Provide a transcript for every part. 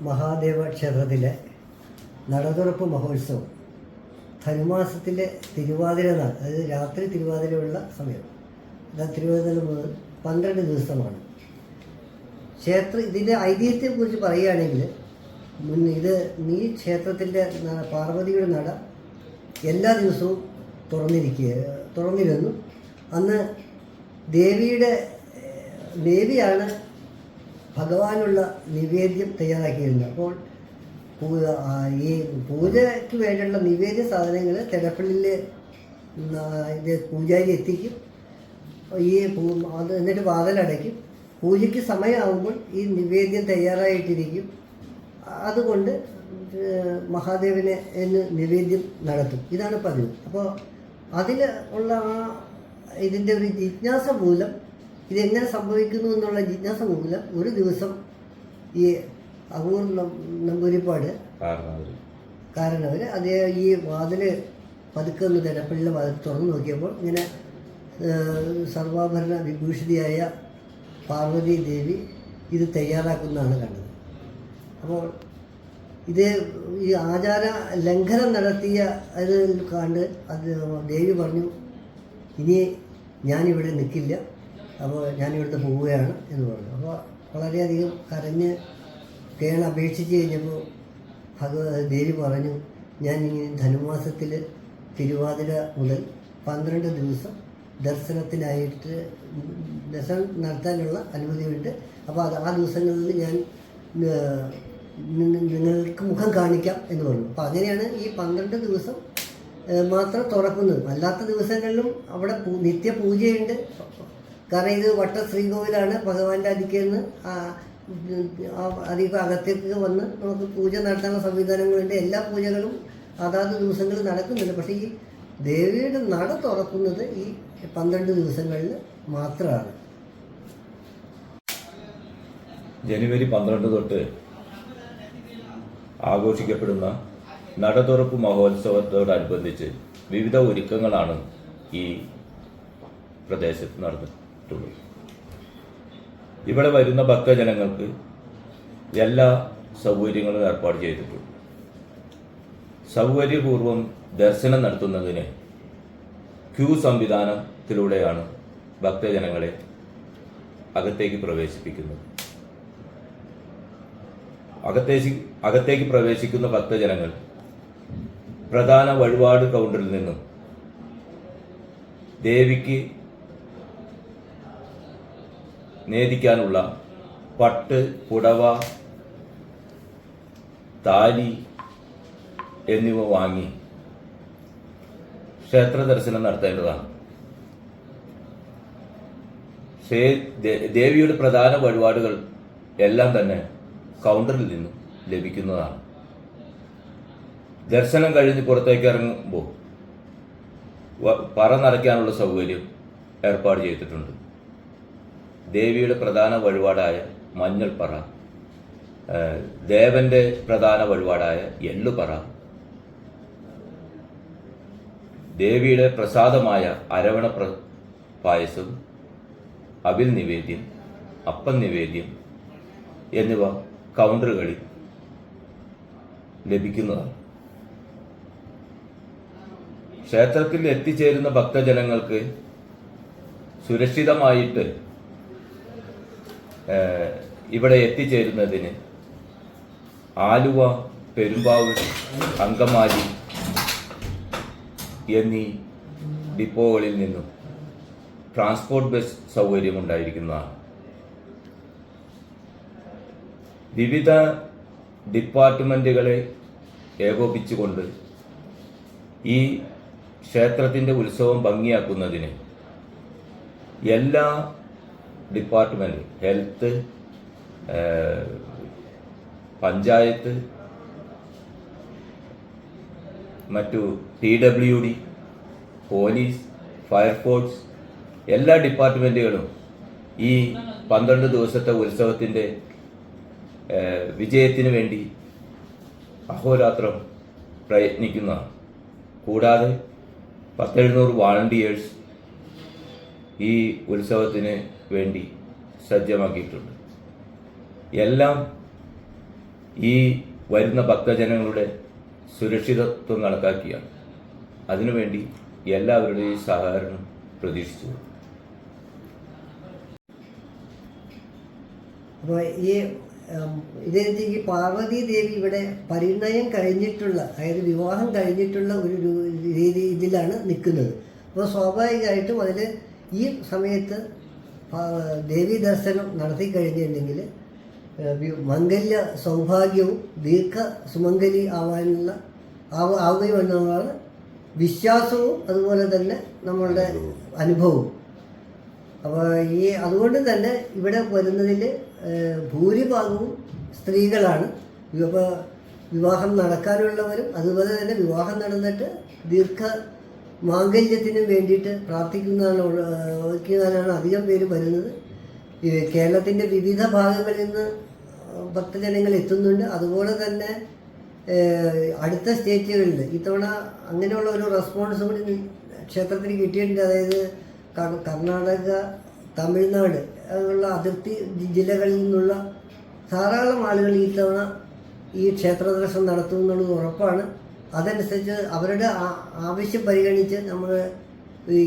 മഹാദേവ ക്ഷേത്രത്തിലെ നടതുറപ്പ് മഹോത്സവം. ധനുമാസത്തിലെ തിരുവാതിര നാൾ അതായത് രാത്രി തിരുവാതിരയുള്ള സമയം. അതായത് തിരുവാതിര മുതൽ പന്ത്രണ്ട് ദിവസമാണ്. ക്ഷേത്ര ഇതിന്റെ ഐതിഹ്യത്തെക്കുറിച്ച് പറയുകയാണെങ്കിൽ ഇത് ഈ ക്ഷേത്രത്തിന്റെ പാർവതിയുടെ നട എല്ലാ ദിവസവും തുറന്നിരിക്കുക തുറന്നിരുന്നു. അന്ന് ദേവിയുടെ ദേവിയാണ് ഭഗവാനുള്ള നിവേദ്യം തയ്യാറാക്കിയിരുന്നു അപ്പോൾ ഈ പൂജയ്ക്ക് വേണ്ടിയുള്ള നിവേദ്യ സാധനങ്ങൾ തിരപ്പള്ളിയിൽ ഇത് പൂജാരി എത്തിക്കും. ഈ അത് എന്നിട്ട് വാതിലടയ്ക്കും പൂജയ്ക്ക് സമയമാകുമ്പോൾ ഈ നിവേദ്യം തയ്യാറായിട്ടിരിക്കും. അതുകൊണ്ട് മഹാദേവനെ എന്ന് നിവേദ്യം നടത്തും. ഇതാണ് പതിവ്. അപ്പോൾ അതിൽ ഉള്ള ആ ഇതിന്റെ ഒരു ജിജ്ഞാസ മൂലം ഇതെങ്ങനെ സംഭവിക്കുന്നു എന്നുള്ള ജിജ്ഞാസ മൂലം ഒരു ദിവസം ഈ അപൂർ നമ്പൂരിപ്പാട് കാരണവര്. കാരണവർ അത് ഈ വാതിൽ പതുക്കെ ഒന്ന് തിരപ്പള്ളിയുടെ വാതിൽ തുറന്നു നോക്കിയപ്പോൾ ഇങ്ങനെ സർവാഭരണ വിഭൂഷിതയായ പാർവതി ദേവി ഇത് തയ്യാറാക്കുന്നതാണ് കണ്ടത്. അപ്പോൾ ഇത് ഈ ആചാര ലംഘനം നടത്തിയ അത് കണ്ട് അത് ദേവി പറഞ്ഞു ഇനി ഞാനിവിടെ നിൽക്കില്ല അപ്പോൾ ഞാനിവിടുത്തെ പോവുകയാണ് എന്ന് പറഞ്ഞു. അപ്പോൾ വളരെയധികം കരഞ്ഞ് കേണ അപേക്ഷിച്ച് കഴിഞ്ഞപ്പോൾ ഭഗവത് ദേവി പറഞ്ഞു ഞാൻ ഇനി ധനുമാസത്തിൽ തിരുവാതിര മുതൽ പന്ത്രണ്ട് ദിവസം ദർശനത്തിനായിട്ട് ദർശനം നടത്താനുള്ള അനുമതിയുണ്ട്. അപ്പോൾ അത് ആ ദിവസങ്ങളിൽ ഞാൻ നിങ്ങൾക്ക് മുഖം കാണിക്കാം എന്ന് പറഞ്ഞു. അപ്പോൾ അങ്ങനെയാണ് ഈ പന്ത്രണ്ട് ദിവസം മാത്രം തുറക്കുന്നത്. അല്ലാത്ത ദിവസങ്ങളിലും അവിടെ നിത്യപൂജയുണ്ട്. നിത്യ പൂജയുണ്ട് കാരണം ഇത് വട്ട ശ്രീകോവിലാണ് ഭഗവാന്റെ അതിക്കെന്ന് അധികം അകത്തേക്ക് വന്ന് നമുക്ക് പൂജ നടത്താനുള്ള സംവിധാനങ്ങളുണ്ട് എല്ലാ പൂജകളും അതാത് ദിവസങ്ങളിൽ നടക്കുന്നുണ്ട്. പക്ഷേ ഈ ദേവിയുടെ നട തുറക്കുന്നത് ഈ പന്ത്രണ്ട് ദിവസങ്ങളിൽ മാത്രമാണ്. ജനുവരി പന്ത്രണ്ട് തൊട്ട് ആഘോഷിക്കപ്പെടുന്ന നടതുറപ്പ് മഹോത്സവത്തോടനുബന്ധിച്ച് വിവിധ ഒരുക്കങ്ങളാണ് ഈ പ്രദേശത്ത് ഇവിടെ വരുന്ന ഭക്തജനങ്ങൾക്ക് എല്ലാ സൗകര്യങ്ങളും ഏർപ്പാട് ചെയ്തിട്ടുണ്ട്. സൗകര്യപൂർവം ദർശനം നടത്തുന്നതിന് ക്യൂ സംവിധാനത്തിലൂടെയാണ് ഭക്തജനങ്ങളെ അകത്തേക്ക് പ്രവേശിപ്പിക്കുന്നത്. അകത്തേ അകത്തേക്ക് പ്രവേശിക്കുന്ന ഭക്തജനങ്ങൾ പ്രധാന വഴിപാട് കൗണ്ടറിൽ നിന്നും ദേവിക്ക് നേദിക്കാനുള്ള പട്ട് പുടവ താലി എന്നിവ വാങ്ങി ക്ഷേത്ര ദർശനം നടത്തേണ്ടതാണ്. ദേവിയുടെ പ്രധാന വഴിപാടുകൾ എല്ലാം തന്നെ കൗണ്ടറിൽ നിന്നും ലഭിക്കുന്നതാണ്. ദർശനം കഴിഞ്ഞ് പുറത്തേക്ക് ഇറങ്ങുമ്പോൾ പറ നിറയ്ക്കാനുള്ള സൗകര്യം ഏർപ്പാട് ചെയ്തിട്ടുണ്ട്. ദേവിയുടെ പ്രധാന വഴിപാടായ മഞ്ഞൾപ്പറ പറ ദേവന്റെ പ്രധാന വഴിപാടായ എള്ളുപറ ദേവിയുടെ പ്രസാദമായ അരവണ പ്ര പായസം അവിൽ നിവേദ്യം അപ്പം നിവേദ്യം എന്നിവ കൗണ്ടറുകളിൽ ലഭിക്കുന്നതാണ്. ക്ഷേത്രത്തിൽ എത്തിച്ചേരുന്ന ഭക്തജനങ്ങൾക്ക് സുരക്ഷിതമായിട്ട് ഇവിടെ എത്തിച്ചേരുന്നതിന് ആലുവ പെരുമ്പാവൂർ അങ്കമാലി എന്നീ ഡിപ്പോകളിൽ നിന്നും ട്രാൻസ്പോർട്ട് ബസ് സൗകര്യമുണ്ടായിരിക്കുന്നതാണ്. വിവിധ ഡിപ്പാർട്ട്മെന്റുകളെ ഏകോപിച്ചുകൊണ്ട് ഈ ക്ഷേത്രത്തിന്റെ ഉത്സവം ഭംഗിയാക്കുന്നതിന് എല്ലാ ഡിപ്പാർട്ട്മെന്റ് ഹെൽത്ത് പഞ്ചായത്ത് മറ്റു P W D police fire force എല്ലാ ഡിപ്പാർട്ട്മെന്റുകളും ഈ പന്ത്രണ്ട് ദിവസത്തെ ഉത്സവത്തിന്റെ വിജയത്തിന് വേണ്ടി അഹോരാത്രം പ്രയത്നിക്കുന്നതാണ്. കൂടാതെ പത്തെഴുന്നൂറ് വാളണ്ടിയേഴ്സ് ഈ ഉത്സവത്തിന് വേണ്ടി സജ്ജമാക്കിയിട്ടുണ്ട്. എല്ലാം ഈ വരുന്ന ഭക്തജനങ്ങളുടെ സുരക്ഷിതത്വം കണക്കാക്കിയാണ്. അതിനുവേണ്ടി എല്ലാവരുടെയും സഹകരണം പ്രതീക്ഷിച്ചു അപ്പോൾ ഈ ഇതേക്ക് പാർവതി ദേവി ഇവിടെ പരിണയം കഴിഞ്ഞിട്ടുള്ള അതായത് വിവാഹം കഴിഞ്ഞിട്ടുള്ള ഒരു രീതി ഇതിലാണ് നിൽക്കുന്നത്. അപ്പോൾ സ്വാഭാവികമായിട്ടും അതിൽ ഈ സമയത്ത് ദേവി ദർശനം നടത്തി കഴിഞ്ഞിട്ടുണ്ടെങ്കിൽ മംഗല്യ സൗഭാഗ്യവും ദീർഘ സുമംഗലി ആവാനുള്ള ആവ ആവുകയും എന്നുള്ളതാണ് വിശ്വാസവും അതുപോലെ തന്നെ നമ്മളുടെ അനുഭവവും. അപ്പോൾ ഈ അതുകൊണ്ട് തന്നെ ഇവിടെ വരുന്നതിൽ ഭൂരിഭാഗവും സ്ത്രീകളാണ്. ഇപ്പോൾ വിവാഹം നടക്കാനുള്ളവരും അതുപോലെ തന്നെ വിവാഹം നടന്നിട്ട് ദീർഘ മാംഗല്യത്തിനും വേണ്ടിയിട്ട് പ്രാർത്ഥിക്കുന്നതാണ് പ്രാർത്ഥിക്കുന്നതിനാണ് അധികം പേര് വരുന്നത്. കേരളത്തിന്റെ വിവിധ ഭാഗങ്ങളിൽ നിന്ന് ഭക്തജനങ്ങൾ എത്തുന്നുണ്ട്. അതുപോലെ തന്നെ അടുത്ത സ്റ്റേറ്റുകളിൽ ഇത്തവണ അങ്ങനെയുള്ള ഒരു റെസ്പോൺസ് കൂടി ക്ഷേത്രത്തിന് കിട്ടിയിട്ടുണ്ട്. അതായത് കർണാടക തമിഴ്നാട് ഉള്ള അതിർത്തി ജില്ലകളിൽ നിന്നുള്ള ധാരാളം ആളുകൾ ഈ തവണ ഈ ക്ഷേത്രദർശനം ദർശനം നടത്തും എന്നുള്ളത് ഉറപ്പാണ്. അതനുസരിച്ച് അവരുടെ ആവശ്യം പരിഗണിച്ച് നമ്മൾ ഈ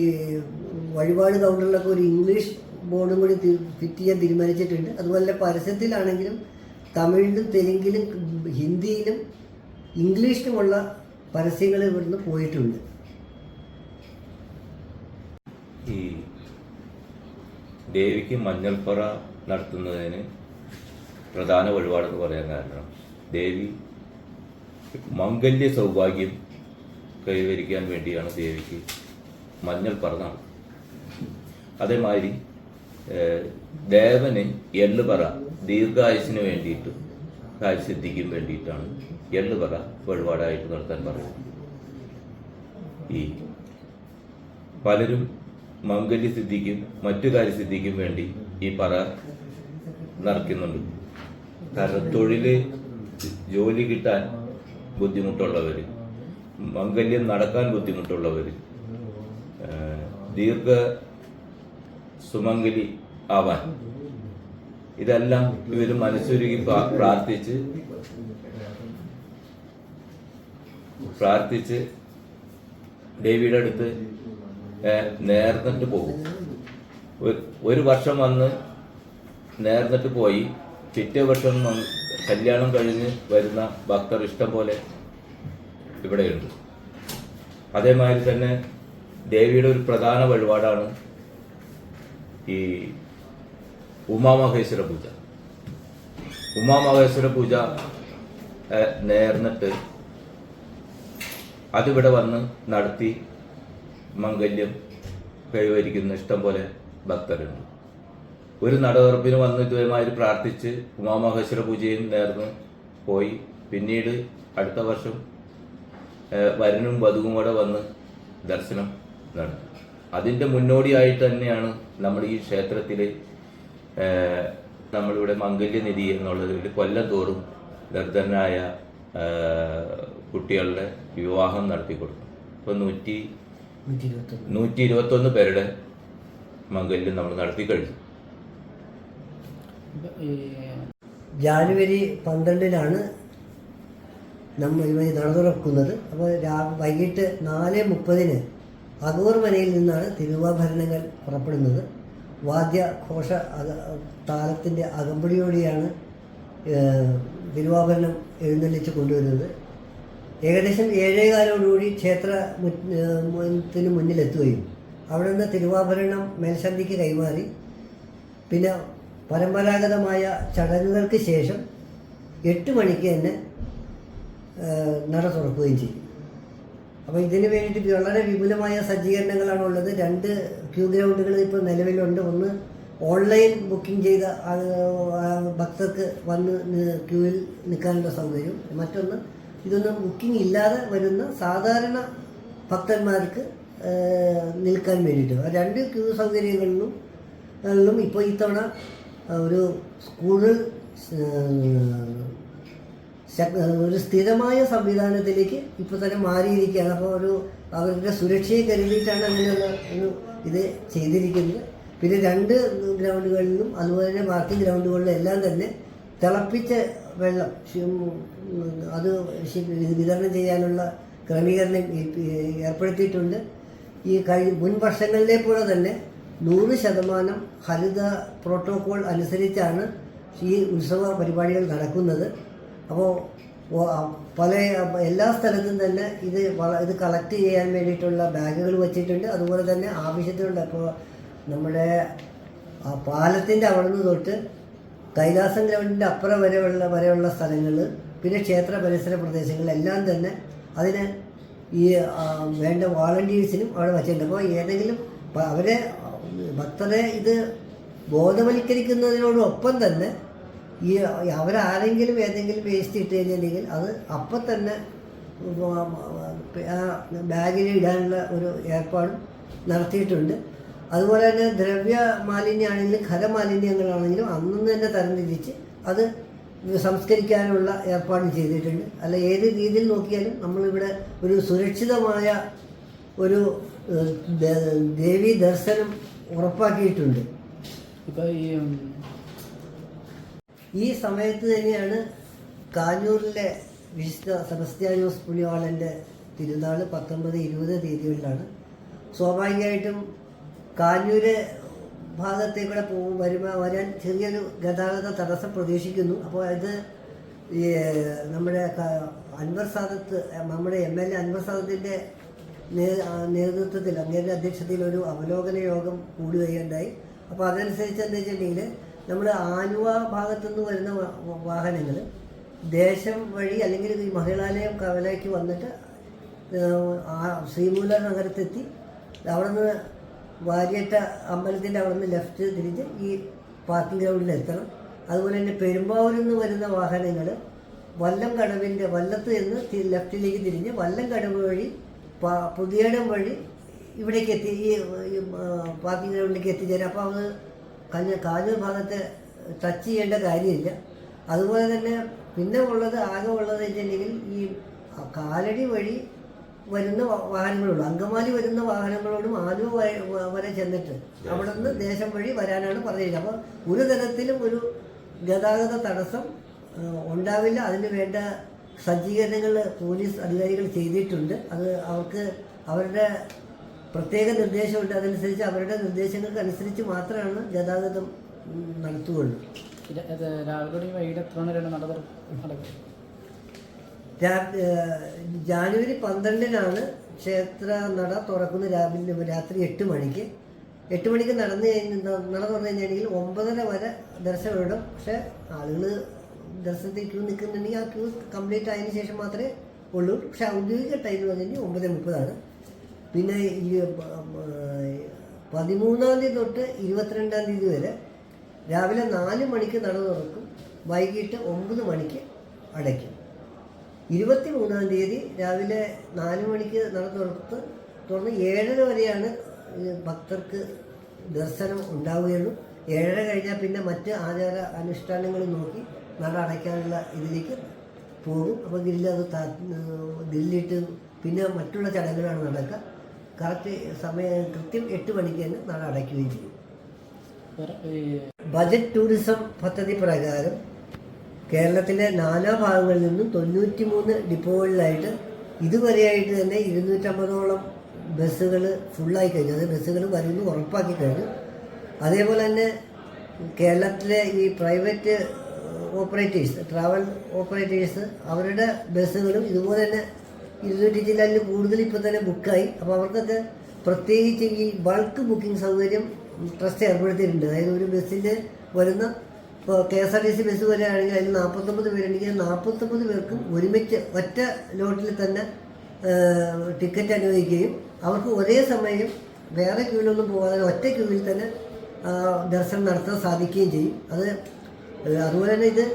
വഴിപാട് കൗണ്ടറിലൊക്കെ ഒരു ഇംഗ്ലീഷ് ബോർഡും കൂടി ഫിറ്റ് ചെയ്യാൻ തീരുമാനിച്ചിട്ടുണ്ട്. അതുപോലെ പരസ്യത്തിലാണെങ്കിലും തമിഴിലും തെലുങ്കിലും ഹിന്ദിയിലും ഇംഗ്ലീഷിലുമുള്ള പരസ്യങ്ങൾ ഇവിടുന്ന് പോയിട്ടുണ്ട്. ഈ ദേവിക്ക് മഞ്ഞൾപ്പറ നടത്തുന്നതിന് പ്രധാന വഴിപാടെന്ന് പറയാൻ കാരണം ദേവി മംഗല്യ സൗഭാഗ്യം കൈവരിക്കാൻ വേണ്ടിയാണ് ദേവിക്ക് മഞ്ഞൾ പറഞ്ഞത് അതേമാതിരി ദേവന് എള്ളുപറ ദീർഘായുസിന് വേണ്ടിയിട്ട് കാര്യസിദ്ധിക്കും വേണ്ടിയിട്ടാണ് എള്ളുപറ വഴിപാടായിട്ട് നടത്താൻ പറയുന്നത്. ഈ പലരും മംഗല്യസിദ്ധിക്കും മറ്റു കാര്യസിദ്ധിക്കും വേണ്ടി ഈ പറ നടക്കുന്നുണ്ട്. കാരണം തൊഴിൽ ജോലി കിട്ടാൻ ബുദ്ധിമുട്ടുള്ളവർ മംഗല്യം നടക്കാൻ ബുദ്ധിമുട്ടുള്ളവർ ദീർഘ സുമംഗലി ആവാൻ. ഇതെല്ലാം ഇവർ മനസ്സൊരുക്കി പ്രാ- പ്രാർത്ഥിച്ച് പ്രാർത്ഥിച്ച് ദേവിയുടെ അടുത്ത് നേർന്നിട്ട് പോകും. ഒരു- വർഷം വന്ന് നേർന്നിട്ട് പോയി പിറ്റേ വർഷം കല്യാണം കഴിഞ്ഞ് വരുന്ന ഭക്തർ ഇഷ്ടം പോലെ ഇവിടെയുണ്ട്. അതേമാതിരി തന്നെ ദേവിയുടെ ഒരു പ്രധാന വഴിപാടാണ് ഈ ഉമാമഹേശ്വര പൂജ. ഉമാമഹേശ്വര പൂജ നേർന്നിട്ട് അതിവിടെ വന്ന് നടത്തി മംഗല്യം കൈവരിക്കുന്ന ഇഷ്ടം പോലെ ഭക്തരുണ്ട്. ഒരു നടതുറപ്പിന് വന്ന് ഇതുമാതിരി പ്രാർത്ഥിച്ച് ഉമാമഹേശ്വര പൂജയും നേർന്ന് പോയി. പിന്നീട് അടുത്ത വർഷം വരനും വധുവും കൂടെ വന്ന് ദർശനം നടത്തി അതിന്റെ മുന്നോടിയായിട്ട് തന്നെയാണ് നമ്മൾ ഈ ക്ഷേത്രത്തിൽ നമ്മളിവിടെ മംഗല്യനിധി എന്നുള്ളതിൽ കൊല്ലം തോറും ദരിദ്രനായ ഏഹ്, കുട്ടികളുടെ വിവാഹം നടത്തി കൊടുക്കും. ഇപ്പം നൂറ്റി നൂറ്റി ഇരുപത്തൊന്ന് പേരുടെ മംഗല്യം നമ്മൾ നടത്തി കഴിഞ്ഞു. ജാനുവരി പന്ത്രണ്ടിനാണ് നമ്മൾ ഇവയെ നട തുറക്കുന്നത് അപ്പോൾ രാ വൈകിട്ട് നാല് മുപ്പതിന് അഗൂർ മനയിൽ നിന്നാണ് തിരുവാഭരണങ്ങൾ പുറപ്പെടുന്നത്. വാദ്യഘോഷ അക- താളത്തിന്റെ അകമ്പടിയോടെയാണ് തിരുവാഭരണം എഴുന്നള്ളിച്ച് കൊണ്ടുവരുന്നത്. ഏകദേശം ഏഴേകാലോടുകൂടി ക്ഷേത്ര മുറ്റത്തിന് മുന്നിലെത്തുകയും അവിടെ നിന്ന് തിരുവാഭരണം മേൽശാന്തിക്ക് കൈമാറി. പിന്നെ പരമ്പരാഗതമായ ചടങ്ങുകൾക്ക് ശേഷം എട്ട് മണിക്ക് തന്നെ നട തുറക്കുകയും ചെയ്യും. അപ്പോൾ ഇതിന് വേണ്ടിയിട്ട് വളരെ വിപുലമായ സജ്ജീകരണങ്ങളാണ് ഉള്ളത് രണ്ട് ക്യൂ ഗ്രൗണ്ടുകൾ ഇപ്പോൾ നിലവിലുണ്ട്. ഒന്ന് ഓൺലൈൻ ബുക്കിംഗ് ചെയ്ത ഭക്തർക്ക് വന്ന് ക്യൂവിൽ നിൽക്കാനുള്ള സൗകര്യം. മറ്റൊന്ന് ഇതൊന്നും ബുക്കിംഗ് ഇല്ലാതെ വരുന്ന സാധാരണ ഭക്തന്മാർക്ക് നിൽക്കാൻ വേണ്ടിയിട്ട്. രണ്ട് ക്യൂ സൗകര്യങ്ങളിലും ങ്ങളിലും ഇപ്പോൾ ഇത്തവണ ഒരു സ്കൂളിൽ ഒരു സ്ഥിരമായ സംവിധാനത്തിലേക്ക് ഇപ്പോൾ തന്നെ മാറിയിരിക്കുകയാണ്. അപ്പോൾ ഒരു അവരുടെ സുരക്ഷയെ കരുതിയിട്ടാണ് അങ്ങനെയുള്ള ഒരു ഇത് ചെയ്തിരിക്കുന്നത്. പിന്നെ രണ്ട് ഗ്രൗണ്ടുകളിലും അതുപോലെ തന്നെ ബാക്കി ഗ്രൗണ്ടുകളിലും എല്ലാം തന്നെ തിളപ്പിച്ച വെള്ളം അത് വിതരണം ചെയ്യാനുള്ള ക്രമീകരണം ഏർപ്പെടുത്തിയിട്ടുണ്ട്. ഈ കഴിഞ്ഞ മുൻ വർഷങ്ങളിലെ പോലെ തന്നെ നൂറ് ശതമാനം ഹരിത പ്രോട്ടോകോൾ അനുസരിച്ചാണ് ഈ ഉത്സവ പരിപാടികൾ നടക്കുന്നത്. അപ്പോൾ പല എല്ലാ സ്ഥലത്തും തന്നെ ഇത് ഇത് കളക്ട് ചെയ്യാൻ വേണ്ടിയിട്ടുള്ള ബാഗുകൾ വച്ചിട്ടുണ്ട്. അതുപോലെ തന്നെ ആവശ്യത്തിനുള്ള ഇപ്പോൾ നമ്മുടെ പാലത്തിന്റെ അവിടെ നിന്ന് തൊട്ട് കൈലാസം ഗ്രൗണ്ടിന്റെ അപ്പുറം വരെയുള്ള വരെയുള്ള സ്ഥലങ്ങൾ പിന്നെ ക്ഷേത്ര പരിസര പ്രദേശങ്ങളെല്ലാം തന്നെ അതിന് ഈ വേണ്ട വാളണ്ടിയേഴ്സിനും അവിടെ വച്ചിട്ടുണ്ട്. അപ്പോൾ ഏതെങ്കിലും അവരെ ഭക്തരെ ഇത് ബോധവൽക്കരിക്കുന്നതിനോടൊപ്പം തന്നെ ഈ അവരാരെങ്കിലും ഏതെങ്കിലും വേസ്റ്റ് ഇട്ട് കഴിഞ്ഞിട്ടുണ്ടെങ്കിൽ അത് അപ്പം തന്നെ ബാഗിൽ ഇടാനുള്ള ഒരു ഏർപ്പാടും നടത്തിയിട്ടുണ്ട്. അതുപോലെ തന്നെ ദ്രവ്യ മാലിന്യമാണെങ്കിലും ഖരമാലിന്യങ്ങളാണെങ്കിലും അന്നും തന്നെ തരംതിരിച്ച് അത് സംസ്കരിക്കാനുള്ള ഏർപ്പാട് ചെയ്തിട്ടുണ്ട്. അല്ല ഏത് രീതിയിൽ നോക്കിയാലും നമ്മളിവിടെ ഒരു സുരക്ഷിതമായ ഒരു ദേവീ ദർശനം ഉറപ്പാക്കിയിട്ടുണ്ട്. ഇപ്പൊ ഈ ഈ സമയത്ത് തന്നെയാണ് കാഞ്ഞൂരിലെ വിശുദ്ധ സെബസ്ത്യാനോസ് പുണ്യവാളന്റെ തിരുനാൾ പത്തൊമ്പത് ഇരുപത് തീയതികളിലാണ്. സ്വാഭാവികമായിട്ടും കാഞ്ഞൂര് ഭാഗത്തേക്കൂടെ പോകും വരുമ്പോൾ വരാൻ ചെറിയൊരു ഗതാഗത തടസ്സം പ്രതീക്ഷിക്കുന്നു. അപ്പോൾ ഇത് ഈ നമ്മുടെ അൻവർ സാദത്ത് നമ്മുടെ എം എൽ എ അൻവർ സാദത്തിന്റെ നേതൃത്വത്തിൽ അങ്ങേരുടെ അധ്യക്ഷതയിൽ ഒരു അവലോകന യോഗം കൂടുകയുണ്ടായി. അപ്പോൾ അതനുസരിച്ച് എന്താ വെച്ചിട്ടുണ്ടെങ്കിൽ നമ്മൾ ആലുവ ഭാഗത്തു നിന്ന് വരുന്ന വാഹനങ്ങൾ ദേശം വഴി അല്ലെങ്കിൽ ഈ മഹിളാലയം കവലയ്ക്ക് വന്നിട്ട് ശ്രീമൂല നഗരത്തെത്തി അവിടെ നിന്ന് വാര്യട്ട അമ്പലത്തിന്റെ അവിടെ നിന്ന് ലെഫ്റ്റ് തിരിഞ്ഞ് ഈ പാർക്കിംഗ് ഗ്രൗണ്ടിൽ എത്തണം. അതുപോലെ തന്നെ പെരുമ്പാവൂരിൽ നിന്ന് വരുന്ന വാഹനങ്ങൾ വല്ലം കടവിന്റെ വല്ലത്ത് നിന്ന് ലെഫ്റ്റിലേക്ക് തിരിഞ്ഞ് വല്ലം കടവ് വഴി പുതിയടം വഴി ഇവിടേക്ക് എത്തി ഈ പാർക്കിംഗ് ഗ്രൗണ്ടിലേക്ക് എത്തിച്ചേരും. അപ്പോൾ അത് കഞ്ഞ കാഞ്ഞൂർ ഭാഗത്തെ ടച്ച് ചെയ്യേണ്ട കാര്യമില്ല. അതുപോലെ തന്നെ പിന്നെ ഉള്ളത് ആകെ ഉള്ളത് വെച്ചിട്ടുണ്ടെങ്കിൽ ഈ കാലടി വഴി വരുന്ന വാഹനങ്ങളുള്ളൂ. അങ്കമാലി വരുന്ന വാഹനങ്ങളോടും ആലുവ വരെ- ചെന്നിട്ട് അവിടെ നിന്ന് ദേശം വഴി വരാനാണ് പറഞ്ഞിരിക്കുന്നത് അപ്പോൾ ഒരു തരത്തിലും ഒരു ഗതാഗത തടസ്സം ഉണ്ടാവില്ല. അതിന് വേണ്ട സജ്ജീകരണങ്ങൾ പോലീസ് അധികാരികൾ ചെയ്തിട്ടുണ്ട്. അത് അവർക്ക് അവരുടെ പ്രത്യേക നിർദ്ദേശമുണ്ട്. അതനുസരിച്ച് അവരുടെ നിർദ്ദേശങ്ങൾക്ക് അനുസരിച്ച് മാത്രമാണ് ഗതാഗതം നടത്തുകയുള്ളൂ. രാവിലെ വൈകിട്ട് എത്ര ജാനുവരി പന്ത്രണ്ടിനാണ് ക്ഷേത്ര നട തുറക്കുന്ന രാവിലെ രാത്രി എട്ട് മണിക്ക്. എട്ട് മണിക്ക് നടന്നു കഴിഞ്ഞ് നടന്നു നട തുറന്നു കഴിഞ്ഞാണെങ്കിൽ ഒമ്പതര വരെ ദർശനം ഇടും. പക്ഷെ ആളുകൾ ദർശനത്തിൽ ക്യൂ നിൽക്കുന്നുണ്ടെങ്കിൽ ആ ക്യൂ കംപ്ലീറ്റ് ആയതിനു ശേഷം മാത്രമേ ഉള്ളൂ. പക്ഷെ ഔദ്യോഗിക ടൈം പറഞ്ഞാൽ ഒമ്പത് മുപ്പതാണ്. പിന്നെ ഈ പതിമൂന്നാം തീയതി തൊട്ട് ഇരുപത്തിരണ്ടാം തീയതി വരെ രാവിലെ നാല് മണിക്ക് നട തുറക്കും വൈകിട്ട് ഒമ്പത് മണിക്ക് അടയ്ക്കും. ഇരുപത്തി മൂന്നാം തീയതി രാവിലെ നാല് മണിക്ക് നട തുറത്ത് തുറന്ന് ഏഴര വരെയാണ് ഭക്തർക്ക് ദർശനം ഉണ്ടാവുകയുള്ളൂ. ഏഴര കഴിഞ്ഞാൽ പിന്നെ മറ്റ് ആചാര അനുഷ്ഠാനങ്ങൾ നോക്കി നട അടയ്ക്കാനുള്ള ഇതിലേക്ക് പോകും. അപ്പോൾ ഗ്രില്ല് അത് ഗ്രില്ലിട്ട് പിന്നെ മറ്റുള്ള ചടങ്ങുകളാണ് നടക്കുക. കറക്റ്റ് സമയം കൃത്യം എട്ട് മണിക്ക് തന്നെ നട അടയ്ക്കുകയും ചെയ്യും ബജറ്റ് ടൂറിസം പദ്ധതി പ്രകാരം കേരളത്തിലെ നാനാ ഭാഗങ്ങളിൽ നിന്നും തൊണ്ണൂറ്റി മൂന്ന് ഡിപ്പോകളിലായിട്ട് ഇതുവരെയായിട്ട് തന്നെ ഇരുന്നൂറ്റമ്പതോളം ബസ്സുകൾ ഫുള്ളായി കഴിഞ്ഞു. അത് ബസ്സുകൾ വരുന്നു ഉറപ്പാക്കി കഴിഞ്ഞു. അതേപോലെ തന്നെ കേരളത്തിലെ ഈ പ്രൈവറ്റ് ഓപ്പറേറ്റേഴ്സ് ട്രാവൽ ഓപ്പറേറ്റേഴ്സ് അവരുടെ ബസ്സുകളും ഇതുപോലെ തന്നെ ഇരുന്നൂറ്റി ജില്ലയിൽ കൂടുതൽ ഇപ്പോൾ തന്നെ ബുക്കായി അപ്പോൾ അവർക്കൊക്കെ പ്രത്യേകിച്ച് ഈ ബൾക്ക് ബുക്കിംഗ് സൗകര്യം ട്രസ്റ്റ് ഏർപ്പെടുത്തിയിട്ടുണ്ട്. അതായത് ഒരു ബസ്സിന്റെ വരുന്ന ഇപ്പോൾ K S R T C bus വരികയാണെങ്കിൽ അതിൽ നാൽപ്പത്തൊമ്പത് പേരുണ്ടെങ്കിൽ നാൽപ്പത്തൊമ്പത് പേർക്കും ഒരുമിച്ച് ഒറ്റ ലോട്ടിൽ തന്നെ ടിക്കറ്റ് അനുവദിക്കുകയും അവർക്ക് ഒരേ സമയം വേറെ ക്യൂവിലൊന്നും പോകാതെ ഒറ്റ ക്യൂവിൽ തന്നെ ദർശനം നടത്താൻ സാധിക്കുകയും ചെയ്യും. അത് അതുപോലെ തന്നെ ഇത്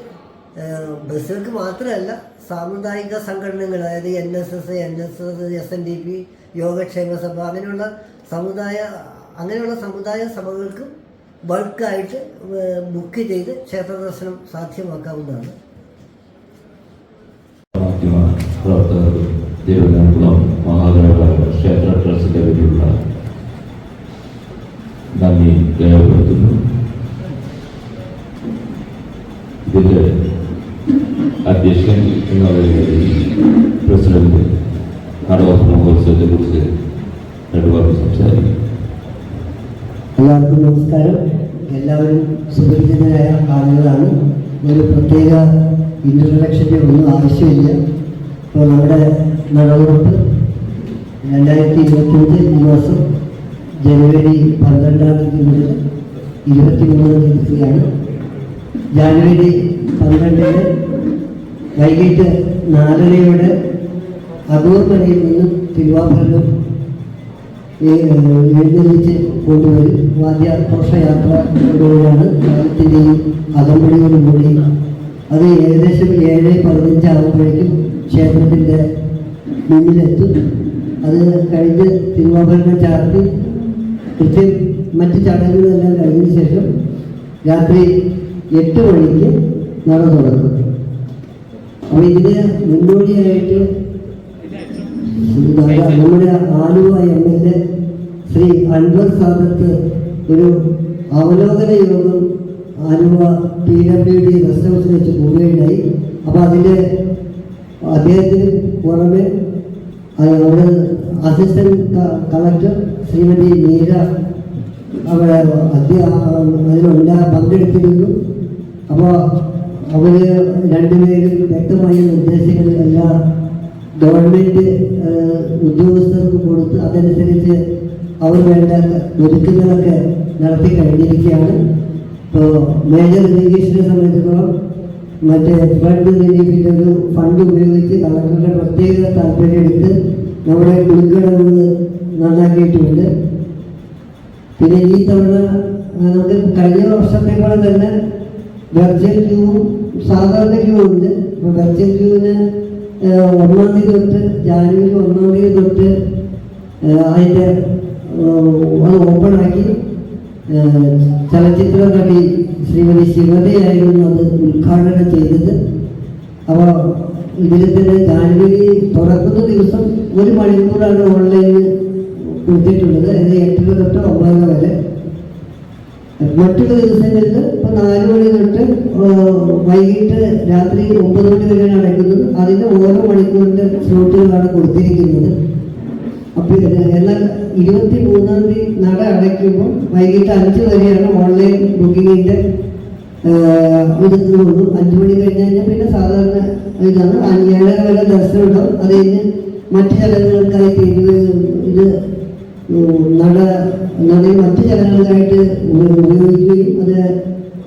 ബസ്സുകൾക്ക് മാത്രമല്ല സാമുദായിക സംഘടനകൾ അതായത് N S S N S S S N D P Yogakshema Sabha അങ്ങനെയുള്ള സമുദായ അങ്ങനെയുള്ള സമുദായ സഭകൾക്കും ബൾക്കായിട്ട് ബുക്ക് ചെയ്ത് ക്ഷേത്ര ദർശനം സാധ്യമാക്കാവുന്നതാണ്. മഹാദേവ ക്ഷേത്ര ട്രസ്റ്റിന്റെ പേരിലുള്ള നന്ദി രേഖപ്പെടുത്തുന്നു. ഇതിന്റെ അധ്യക്ഷൻ എന്നുള്ള നിലയിൽ പ്രസിഡന്റ് നാടക മഹോത്സവത്തെ കുറിച്ച് രണ്ടു സംസാരിക്കും. എല്ലാവർക്കും നമസ്കാരം. എല്ലാവരും സുപരിചിതരായ ആളുകളാണ്. ഒരു പ്രത്യേക ഇൻട്രൊഡക്ഷന്റെ ഒന്നും ആവശ്യമില്ല. ഇപ്പോൾ നമ്മുടെ നടവെടുപ്പ് രണ്ടായിരത്തി ഇരുപത്തിയഞ്ച് ഈ മാസം ജനുവരി പന്ത്രണ്ടാം തീയതി മുതൽ ഇരുപത്തി മൂന്നാം തീയതിയാണ് ജാനുവരി പന്ത്രണ്ടിന് വൈകിട്ട് നാലരയോടെ അടൂർമലയിൽ നിന്നും തിരുവാഭരണം എഴുന്നേറ്റ് കൊണ്ടുവരും. വാദ്യ ഘോഷയാത്രയോടെയാണ് ഗ്രാമത്തിന്റെയും അകമ്പടിയോടും കൂടി. അത് ഏകദേശം ഏഴ് പതിനഞ്ചാകുമ്പോഴേക്കും ക്ഷേത്രത്തിന്റെ മുന്നിലെത്തും. അത് കഴിഞ്ഞ് തിരുവാഭരണം ചാർത്തി കൃത്യം മറ്റ് ചടങ്ങുകളെല്ലാം കഴിഞ്ഞ ശേഷം രാത്രി എട്ട് മണിക്ക് നട തുറക്കും അപ്പോൾ ഇതിന് മുന്നോടിയായിട്ട് നമ്മുടെ Aluva M L A Shri Anwar Sadath ഒരു അവലോകന യോഗം Aluva P W D rest വെച്ച് കൂടുകയുണ്ടായി അപ്പോൾ അതിൽ അദ്ദേഹത്തിന് പുറമെ അവിടെ അസിസ്റ്റന്റ് കളക്ടർ ശ്രീമതി നീര അവിടെ അധ്യ അതിലെല്ലാം പങ്കെടുത്തിരുന്നു. അപ്പോൾ അവർ രണ്ടുപേരും വ്യക്തമായ നിർദ്ദേശങ്ങളെല്ലാം ഗവൺമെന്റ് ഉദ്യോഗസ്ഥർക്ക് കൊടുത്ത് അതനുസരിച്ച് അവർ വേണ്ട ഒരുക്കങ്ങളൊക്കെ നടത്തി കഴിഞ്ഞിരിക്കുകയാണ്. ഇപ്പോൾ മേജർ ഇറിഗേഷനെ സംബന്ധിച്ചിടത്തോളം മറ്റേ ഫ്ലഡ് റിലീഫിന്റെ ഒരു ഫണ്ട് ഉപയോഗിച്ച് കളക്ടറുടെ പ്രത്യേക താല്പര്യം എടുത്ത് നമ്മുടെ ഉൾക്കടവുകൾ നന്നാക്കിയിട്ടുണ്ട്. പിന്നെ ഈ തവണ നമുക്ക് കഴിഞ്ഞ വർഷത്തെ പോലെ തന്നെ വെർച്വൽ ക്യൂവും സാധാരണ ക്യൂ ഉണ്ട് അപ്പോൾ വെർച്വൽ ക്യൂവിന് ഒന്നാം തീയതി തൊട്ട് ജാനുവരി ഒന്നാം തീയതി തൊട്ട് അതിന്റെ അത് ഓപ്പണാക്കി. ചലച്ചിത്ര നടി ശ്രീമതി ശിവതയായിരുന്നു അത് ഉദ്ഘാടനം ചെയ്തത്. അപ്പോൾ ഇതിൽ തന്നെ ജാനുവരി തുറക്കുന്ന ദിവസം ഒരു മണിക്കൂറാണ് ഓൺലൈനിൽ കൊടുത്തിട്ടുള്ളത്. അതായത് എട്ടര തൊട്ട് ഒമ്പതര വരെ. മറ്റുള്ള ദിവസങ്ങളിൽ ഇപ്പൊ നാല് മണി തൊട്ട് വൈകിട്ട് രാത്രി ഒമ്പത് മണി വരെയാണ് അടയ്ക്കുന്നത് അതിന്റെ ഓരോ മണിക്കൂറിന്റെ സ്ലോട്ടുകളാണ് കൊടുത്തിരിക്കുന്നത്. അപ്പൊ എന്നാൽ ഇരുപത്തി മൂന്നാം തീയതി നട അടയ്ക്കുമ്പോൾ വൈകിട്ട് അഞ്ച് വരെയാണ് ഓൺലൈൻ ബുക്കിങ്ങിന്റെ ഇത് ഉള്ളൂ അഞ്ച് മണി കഴിഞ്ഞ് കഴിഞ്ഞാൽ പിന്നെ സാധാരണ ഇതാണ്. ഏഴര വരെ ദർശനം ഉണ്ടാവും. അത് കഴിഞ്ഞ് മറ്റു ചടങ്ങുകൾക്കായി തിരിവ് ഇത് നട നടയും മറ്റു ചടങ്ങുകൾക്കായിട്ട് ഉപ- ഉപയോഗിക്കുകയും അത്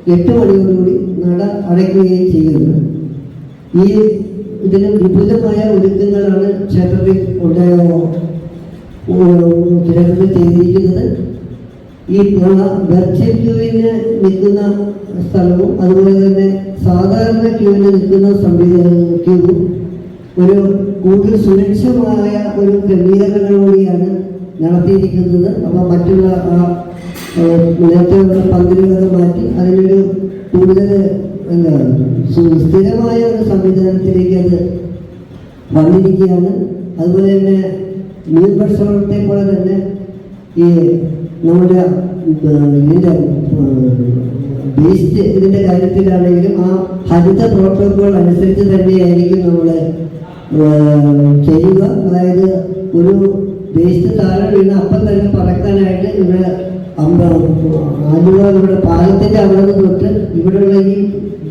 എട്ട് മണിയോടുകൂടി നട അടയ്ക്കുകയും ചെയ്യുന്നു. ഈ ഇതിന് വിപുലമായ ഒരുക്കങ്ങളാണ് ക്ഷേത്രത്തിൽ ക്ഷേത്രത്തിൽ ചെയ്തിരിക്കുന്നത്. ഈ വെർച്വൽ ക്യൂവിന് നിൽക്കുന്ന സ്ഥലവും അതുപോലെ തന്നെ സാധാരണ ക്യൂവിന് നിൽക്കുന്ന സംവിധാനവും. ക്യൂവും ഒരു കൂടുതൽ സുരക്ഷിതമായ ഒരു ക്രമീകരണങ്ങളോടെയാണ് നടത്തിയിരിക്കുന്നത്. അപ്പോൾ മറ്റുള്ള ആ, നേരത്തെ പന്തിലുകളൊക്കെ മാറ്റി അതിനൊരു കൂടുതൽ എന്താ സുസ്ഥിരമായ ഒരു സംവിധാനത്തിലേക്ക് അത് വന്നിരിക്കുകയാണ്. അതുപോലെ തന്നെ മീൻഭക്ഷണത്തെ പോലെ തന്നെ ഈ നമ്മുടെ ഇതിന്റെ വേസ്റ്റ് ഇതിന്റെ കാര്യത്തിലാണെങ്കിലും ആ ഹരിത പ്രോട്ടോകോൾ അനുസരിച്ച് തന്നെയായിരിക്കും നമ്മൾ ചെയ്യുക. അതായത് ഒരു വേസ്റ്റ് താഴെ വീണ് അപ്പം തന്നെ പറക്കാനായിട്ട് ഇവിടെ അമ്പ ആലുവ ഇവിടെ പാലത്തിന്റെ അവിടെ നിന്ന് തൊട്ട് ഇവിടെയുള്ള ഈ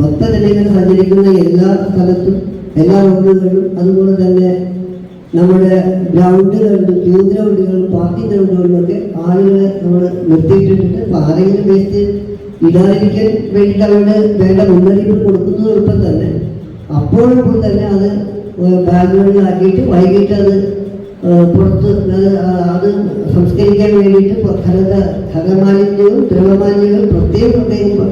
ഭക്തജനങ്ങൾ സഞ്ചരിക്കുന്ന എല്ലാ സ്ഥലത്തും എല്ലാ റോഡുകളിലും അതുപോലെ തന്നെ നമ്മുടെ ഗ്രൗണ്ടുകളിലും കേന്ദ്ര ഗ്രൗണ്ടുകളിലും പാർക്കിംഗ് ഗ്രൗണ്ടുകളിലൊക്കെ ആളുകളെ നമ്മൾ നിർത്തിയിട്ടിട്ടുണ്ട്. അപ്പോൾ ആരെങ്കിലും വേസ്റ്റ് ഇടാതിരിക്കാൻ വേണ്ടിയിട്ട് അവരുടെ വേണ്ട മുന്നറിയിപ്പ് കൊടുക്കുന്നതോടൊപ്പം തന്നെ. അപ്പോഴപ്പോൾ തന്നെ അത് ബാഗുകളിലാക്കിയിട്ട് വൈകിട്ട് അത് പുറത്ത് അത് സംസ്കരിക്കാൻ വേണ്ടിയിട്ട് ഖരത ഖരമാലിന്യവും ദ്രവമാലിന്യവും പ്രത്യേകം പ്രത്യേകം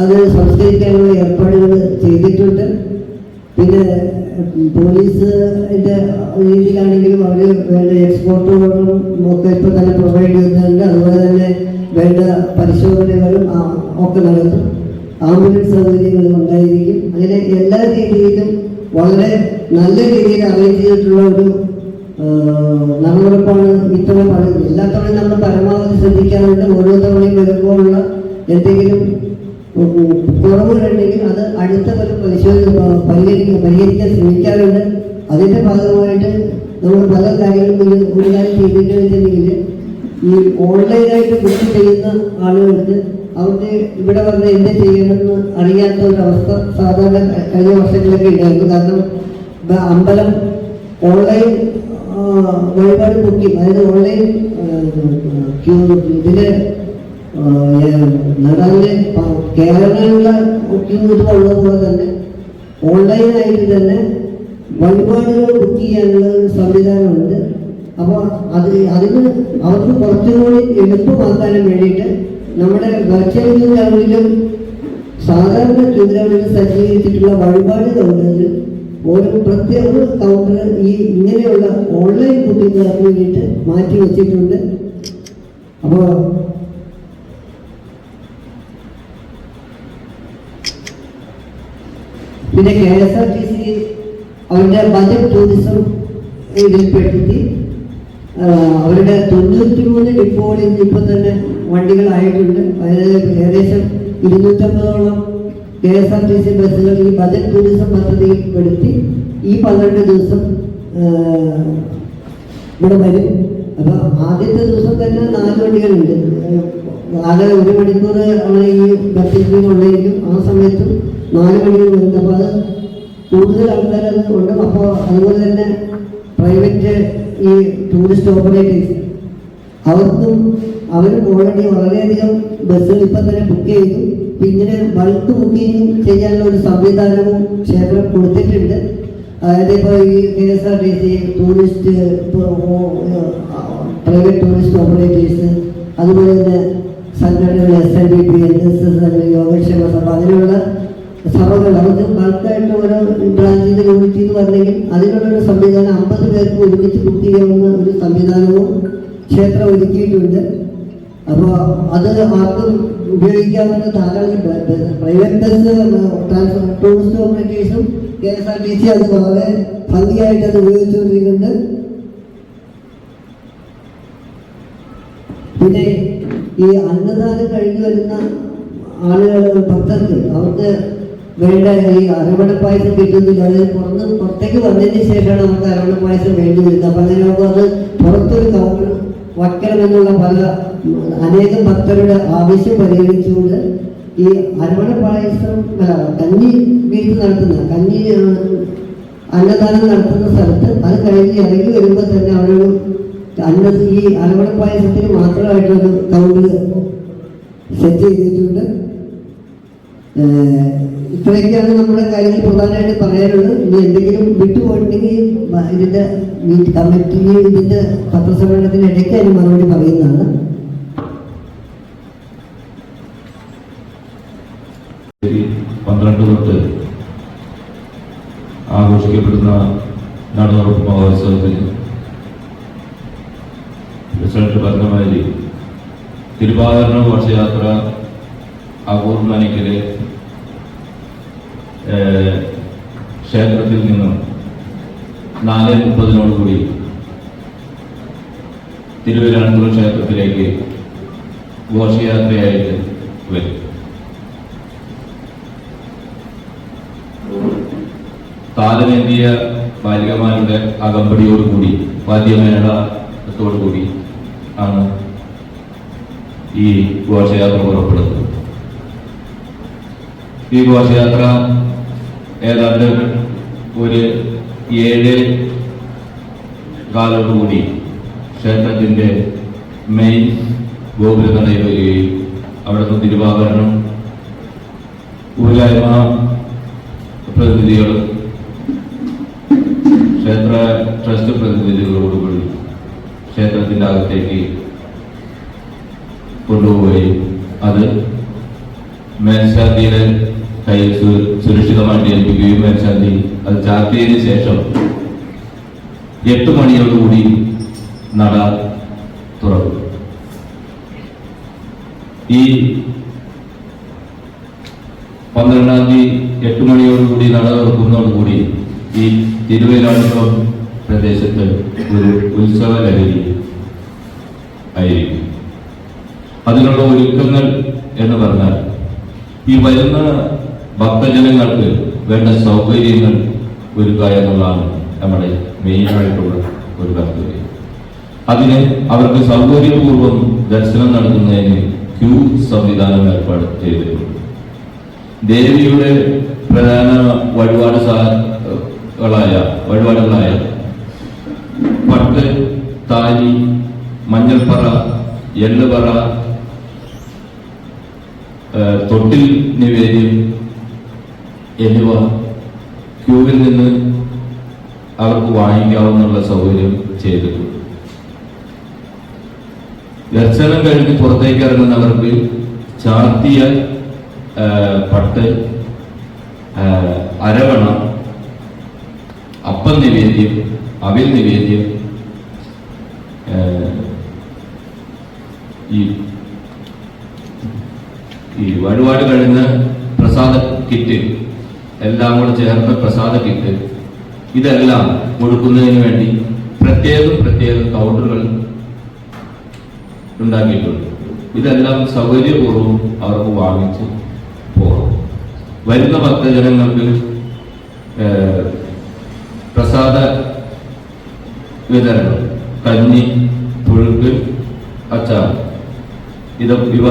അത് സംസ്കരിക്കാനുള്ള ഏർപ്പാടുകൾ ചെയ്തിട്ടുണ്ട്. പിന്നെ പോലീസിന്റെ രീതിയിലാണെങ്കിലും അവർ വേണ്ട എക്സ്പോർട്ടുകളും ഒക്കെ ഇപ്പോൾ തന്നെ പ്രൊവൈഡ് ചെയ്യുന്നുണ്ട്. അതുപോലെ തന്നെ വേണ്ട പരിശോധനകളും ഒക്കെ നടത്തും. ആംബുലൻസ് സൗകര്യങ്ങളും ഉണ്ടായിരിക്കും. അങ്ങനെ എല്ലാ രീതിയിലും വളരെ നല്ല രീതിയിൽ അറേഞ്ച് ചെയ്തിട്ടുള്ള ഒരു നമ്മളിപ്പോൾ ഇത്തവണ പറയുന്നത് എല്ലാ തവണയും നമ്മൾ പരമാവധി ശ്രദ്ധിക്കാറുണ്ട്. ഓരോ തവണയും വരുമ്പോഴുള്ള എന്തെങ്കിലും കുറവുകളുണ്ടെങ്കിൽ അത് അടുത്ത ഒരു പരിശോധന പരിഹരിക്കാൻ പരിഹരിക്കാൻ ശ്രമിക്കാറുണ്ട്. അതിന്റെ ഭാഗമായിട്ട് നമ്മൾ പല കാര്യങ്ങളും ഒരു കാര്യം ചെയ്തിട്ടുണ്ടെങ്കിൽ ഈ ഓൺലൈനായിട്ട് ബുക്ക് ചെയ്യുന്ന ആളുകൾക്ക് അവർക്ക് ഇവിടെ വന്ന് എന്ത് ചെയ്യണമെന്ന് അറിയാത്ത ഒരു അവസ്ഥ സാധാരണ കഴിഞ്ഞ വർഷങ്ങളിലൊക്കെ ഉണ്ടായിരുന്നു. കാരണം അമ്പലം ഓൺലൈൻ വഴിപാട് ബുക്കിംഗ് അതായത് ഓൺലൈൻ ക്യൂ ഇതിൽ നടാവിലെ കേരളത്തിലുള്ള ക്യൂ ഇതുള്ള പോലെ തന്നെ ഓൺലൈനായിട്ട് തന്നെ വഴിപാടുകൾ ബുക്ക് ചെയ്യാനുള്ള ഒരു സംവിധാനമുണ്ട് അപ്പോൾ അത് അതിന് അവർക്ക് കുറച്ചുകൂടി എളുപ്പമാക്കാനും വേണ്ടിയിട്ട് നമ്മുടെ വെർച്വൽ ക്യൂ ലെവലിലും സാധാരണ ക്യൂ ഗ്രൗണ്ടിൽ സജ്ജീകരിച്ചിട്ടുള്ള വഴിപാട് കൗണ്ടറിൽ ഒരു പ്രത്യേക കൗണ്ടർ ഈ ഇങ്ങനെയുള്ള ഓൺലൈൻ ബുക്കിങ്ങുകൾക്ക് വേണ്ടിയിട്ട് മാറ്റി വെച്ചിട്ടുണ്ട്. അപ്പോൾ പിന്നെ K S R T C അവരുടെ ബജറ്റ് ടൂറിസം ഇതിൽപ്പെടുത്തി. അവരുടെ തൊണ്ണൂറ്റി മൂന്ന് ഡിപ്പോകളിൽ ഇപ്പം തന്നെ വണ്ടികളായിട്ടുണ്ട്. അതായത് ഏകദേശം ഇരുന്നൂറ്റമ്പതോളം K S R T C ബസ്സുകൾ ഈ ബജറ്റ് ടൂറിസം പദ്ധതിയിൽ പെടുത്തി ഈ പന്ത്രണ്ട് ദിവസം ഇവിടെ വരും. അപ്പൊ ആദ്യത്തെ ദിവസം തന്നെ നാല് വണ്ടികളുണ്ട്. ആകെ ഒരു മണിക്കൂർ അവിടെ ഈ ബസ്സിൽ ആ സമയത്തും നാല് മണിക്കൂർ വരുന്നത് അപ്പോൾ അത് കൂടുതൽ ആൾക്കാർ ഉണ്ട്. അപ്പോൾ അതുപോലെ തന്നെ പ്രൈവറ്റ് ഈ ടൂറിസ്റ്റ് ഓപ്പറേറ്റേഴ്സ് അവർക്കും അവരും ഓൾറെഡി വളരെയധികം ബസ്സുകൾ ഇപ്പം തന്നെ ബുക്ക് ചെയ്തു. പിന്നീട് ബൾക്ക് ബുക്കിംഗ് ചെയ്യാനുള്ള ഒരു സംവിധാനവും ക്ഷേത്രം കൊടുത്തിട്ടുണ്ട്. അതായത് ഇപ്പോൾ ഈ K S R T C tourist private tourist operators അതുപോലെ തന്നെ സംഘടനകൾ S N D P N S S Yogakshema Sabha അതിനുള്ള സഭകൾ അവർക്ക് ബൾക്കായിട്ട് ഓരോ ബ്രാഞ്ചിൽ യൂണിറ്റ് എന്ന് അതിനുള്ള ഒരു സംവിധാനം അമ്പത് പേർക്ക് ഒരുമിച്ച് ബുക്ക് ചെയ്യാവുന്ന ഒരു സംവിധാനവും ക്ഷേത്രം ഒരുക്കിയിട്ടുണ്ട്. അപ്പോൾ അത് ആർക്കും ഉപയോഗിക്കാവുന്ന ധാരാളം private bus tourist ഓപ്പറേറ്റേഴ്സും K S R T C അത് വളരെ ഭംഗിയായിട്ട് അത് ഉപയോഗിച്ചുകൊണ്ടിരിക്കുന്നുണ്ട്. പിന്നെ ഈ അന്നദാനം കഴിഞ്ഞു വരുന്ന ആളുകൾ ഭക്തർക്ക് അവർക്ക് വേണ്ട ഈ അരവണ പായസം കിട്ടുന്നില്ല. അതായത് പുറത്ത് പുറത്തേക്ക് വന്നതിന് ശേഷമാണ് നമുക്ക് അരവണ പായസം വേണ്ടി വരുന്നത്. അപ്പം അങ്ങനെ നമുക്ക് അത് പുറത്തൊരു കൗണ്ടർ വയ്ക്കണമെന്നുള്ള പല അനേകം ഭക്തരുടെ ആവശ്യം പരിഗണിച്ചുകൊണ്ട് ഈ അരവണ പായസം കഞ്ഞി വീട്ടിൽ നടത്തുന്ന കഞ്ഞി അന്നദാനം നടത്തുന്ന സ്ഥലത്ത് അത് കഴിഞ്ഞ് ഇറങ്ങി വരുമ്പോൾ തന്നെ അവരോട് അന്ന ഈ അരവണ പായസത്തിന് മാത്രമായിട്ടൊരു കൗണ്ട് സെറ്റ് ചെയ്തിട്ടുണ്ട്. ഇത്രയൊക്കെയാണ് നമ്മുടെ കാര്യങ്ങൾ പ്രധാനമായിട്ട് പറയാനുള്ളത്. ഇനി എന്തെങ്കിലും വിട്ടുപോയിട്ടുണ്ടെങ്കിൽ ഇതിന്റെ കമ്മിറ്റി ഇതിന്റെ പത്രസമ്മേളനത്തിന് ഇടയ്ക്ക് അതിന് മറുപടി പറയുന്നതാണ് ശരി പന്ത്രണ്ട് തൊട്ട് ആഘോഷിക്കപ്പെടുന്ന നടന്നുറപ്പ് മഹോത്സവത്തിന് പ്രസിഡന്റ് പറഞ്ഞ തിരുവാഭരണ ഘോഷയാത്ര അപൂർവനയ്ക്കൽ ക്ഷേത്രത്തിൽ നിന്നും നാല് മുപ്പതിനോടുകൂടി തിരുവനന്തപുരം ക്ഷേത്രത്തിലേക്ക് ഘോഷയാത്രയായിട്ട് വരും. താലമേന്തിയ ബാലികമാരുടെ അകമ്പടിയോടുകൂടി വാദ്യമേളത്തോടുകൂടി ആണ് ഈ ഘോഷയാത്ര പുറപ്പെടുന്നത്. ഈ ഘോഷയാത്ര ഏതാണ്ട് ഒരു ഏഴ് കാലോടുകൂടി ക്ഷേത്രത്തിന്റെ മെയിൻ ഗോപുരനടയിൽ വരികയും നിന്ന് തിരുവാഭരണം ഊരായ്മ പ്രതിനിധികളും ട്രസ്റ്റ് പ്രതിനിധികളോടുകൂടി ക്ഷേത്രത്തിന്റെ അകത്തേക്ക് കൊണ്ടുപോവുകയും അത് മേൽശാന്തിയുടെ കയ്യിൽ സുരക്ഷിതമായിട്ട് ഏൽപ്പിക്കുകയും മേൽശാന്തി അത് ചാർത്തിയതിനു ശേഷം എട്ട് മണിയോടുകൂടി നട തുറക്കും ഈ പന്ത്രണ്ടാം തീയതി എട്ട് മണിയോടുകൂടി നട തുറക്കുന്നതോടുകൂടി ഈ തിരുവല്ലാടുളം പ്രദേശത്ത് ഒരു ഉത്സവ ലഹരി ആയിരിക്കും. അതിനുള്ള ഒരുക്കങ്ങൾ എന്ന് പറഞ്ഞാൽ ഈ വരുന്ന ഭക്തജനങ്ങൾക്ക് വേണ്ട സൗകര്യങ്ങൾ ഒരുക്കുക എന്നുള്ളതാണ് നമ്മുടെ മെയിനായിട്ടുള്ള ഒരു കർത്തവ്യം അതിന് അവർക്ക് സൗകര്യപൂർവം ദർശനം നടത്തുന്നതിന് ക്യൂ സംവിധാനം ഏർപ്പാട് ചെയ്തിട്ടുണ്ട്. ദേവിയുടെ പ്രധാന വഴിപാട് സാ- വഴിപാടുകളായ പട്ട് താലി മഞ്ഞൾപ്പറ എള്ളുപറ തൊട്ടിൽ നിവേദ്യം എന്നിവ ക്യൂവിൽ നിന്ന് അവർക്ക് വാങ്ങിക്കാവുന്നുള്ള സൗകര്യം ചെയ്തിട്ടുണ്ട്. ദർശനം കഴിഞ്ഞ് പുറത്തേക്ക് ഇറങ്ങുന്നവർക്ക് ചാർത്തിയ പട്ട് അരവണ അപ്പം നിവേദ്യം അവിൽ നിവേദ്യം ഈ ഈ വഴിപാട് കഴിഞ്ഞ് പ്രസാദ കിറ്റ് എല്ലാം കൂടെ ചേർന്ന പ്രസാദ കിറ്റ് ഇതെല്ലാം കൊടുക്കുന്നതിന് വേണ്ടി പ്രത്യേകം പ്രത്യേകം കൗണ്ടറുകൾ ഉണ്ടാക്കിയിട്ടുണ്ട്. ഇതെല്ലാം സൗകര്യപൂർവം അവർക്ക് വാങ്ങിച്ച് പോകാം. വരുന്ന ഭക്തജനങ്ങൾക്ക് പ്രസാദ വിതരണം. കഞ്ഞി പുഴുക്ക് അച്ചാർ. ഇത് ഇവ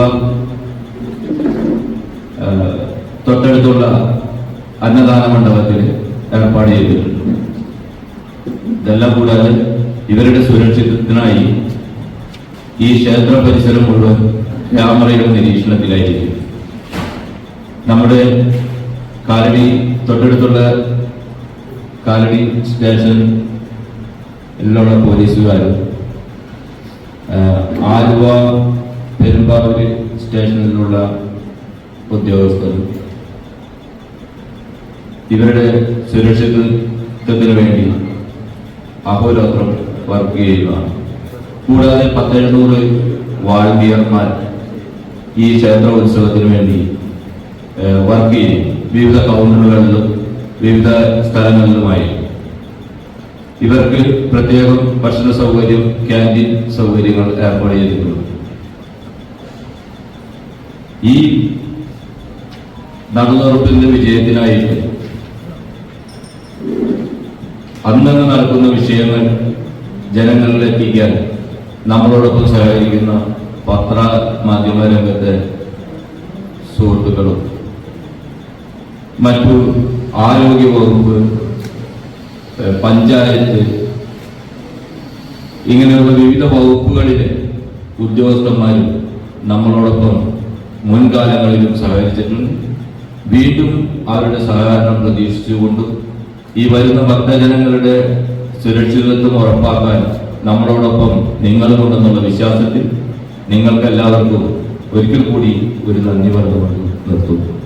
തൊട്ടടുത്തുള്ള അന്നദാന മണ്ഡപത്തിൽ ഏർപ്പാട് ചെയ്തിട്ടുണ്ട്. ഇതെല്ലാം കൂടാതെ ഇവരുടെ സുരക്ഷിതത്തിനായി ഈ ക്ഷേത്ര പരിസരം മുഴുവൻ ക്യാമറയുടെ നിരീക്ഷണത്തിലായിരിക്കും. നമ്മുടെ കാലടി തൊട്ടടുത്തുള്ള കാലടി സ്റ്റേഷൻ എല്ലാം പോലീസുകാരും ആലുവ പെരുമ്പാവൂര് സ്റ്റേഷനിലുള്ള ഉദ്യോഗസ്ഥരും ഇവരുടെ സുരക്ഷിതത്വത്തിന് വേണ്ടി അഹോരാത്രം വർക്ക് ചെയ്യുകയാണ് കൂടാതെ പത്തെഴുന്നൂറ് വാളണ്ടിയർമാർ ഈ ക്ഷേത്ര ഉത്സവത്തിന് വേണ്ടി വർക്ക് ചെയ്യും വിവിധ കൗണ്ടറുകളിലും വിവിധ സ്ഥലങ്ങളിലുമായി ഇവർക്ക് പ്രത്യേകം ഭക്ഷണ സൗകര്യം ക്യാന്റീൻ സൗകര്യങ്ങൾ ഏർപ്പാട് ചെയ്തിട്ടുണ്ട്. ഈ നടന്നുറപ്പിന്റെ വിജയത്തിനായിട്ട് അന്നന്ന് നടക്കുന്ന വിഷയങ്ങൾ ജനങ്ങളിൽ എത്തിക്കാൻ നമ്മളോടൊപ്പം സഹകരിക്കുന്ന പത്ര മാധ്യമ രംഗത്തെ സുഹൃത്തുക്കളും മറ്റു ആരോഗ്യ വകുപ്പ് പഞ്ചായത്ത് ഇങ്ങനെയുള്ള വിവിധ വകുപ്പുകളിലെ ഉദ്യോഗസ്ഥന്മാരും നമ്മളോടൊപ്പം മുൻകാലങ്ങളിലും സഹകരിച്ചിട്ടുണ്ട്. വീണ്ടും അവരുടെ സഹകരണം പ്രതീക്ഷിച്ചുകൊണ്ടും ഈ വരുന്ന ഭക്തജനങ്ങളുടെ സുരക്ഷിതത്വം ഉറപ്പാക്കാൻ നമ്മളോടൊപ്പം നിങ്ങളുമുണ്ടെന്നുള്ള വിശ്വാസത്തിൽ നിങ്ങൾക്കെല്ലാവർക്കും ഒരിക്കൽ കൂടി ഒരു നന്ദി പറഞ്ഞുകൊണ്ട് നിർത്തുന്നു.